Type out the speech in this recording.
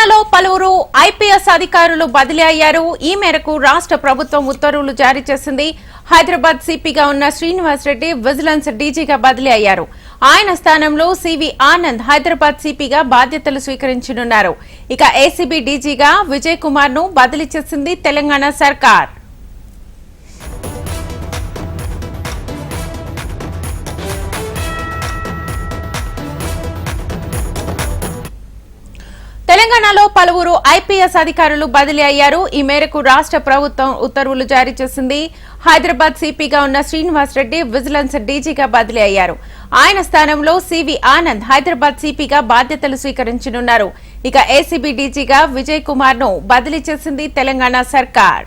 పలువురు ఐపీఎస్ అధికారులు బదిలీ అయ్యారు. ఈ మేరకు రాష్ట్ర ప్రభుత్వం ఉత్తర్వులు జారీ చేసింది. హైదరాబాద్ సిపిగా ఉన్న శ్రీనివాస్ రెడ్డి విజిలెన్స్ డీజీగా బదిలీ అయ్యారు. ఆయన స్థానంలో సివి ఆనంద్ హైదరాబాద్ సిపిగా బాధ్యతలు స్వీకరించనున్నారు. ఇక ఏసీబీ డీజీగా విజయ్ కుమార్ను బదిలీ చేసింది తెలంగాణ సర్కార్. తెలంగాణలో పలువురు ఐపీఎస్ అధికారులు బదిలీ అయ్యారు. ఈ మేరకు రాష్ట్ర ప్రభుత్వం ఉత్తర్వులు జారీ చేసింది. హైదరాబాద్ సిపిగా ఉన్న శ్రీనివాస్ రెడ్డి విజిలెన్స్ డీజీగా బదిలీ అయ్యారు. ఆయన స్థానంలో సివి ఆనంద్ హైదరాబాద్ సిపిగా బాధ్యతలు స్వీకరించనున్నారు. ఇక ఏసీబీ డీజీగా విజయ్ కుమార్ను బదిలీ చేసింది తెలంగాణ సర్కార్.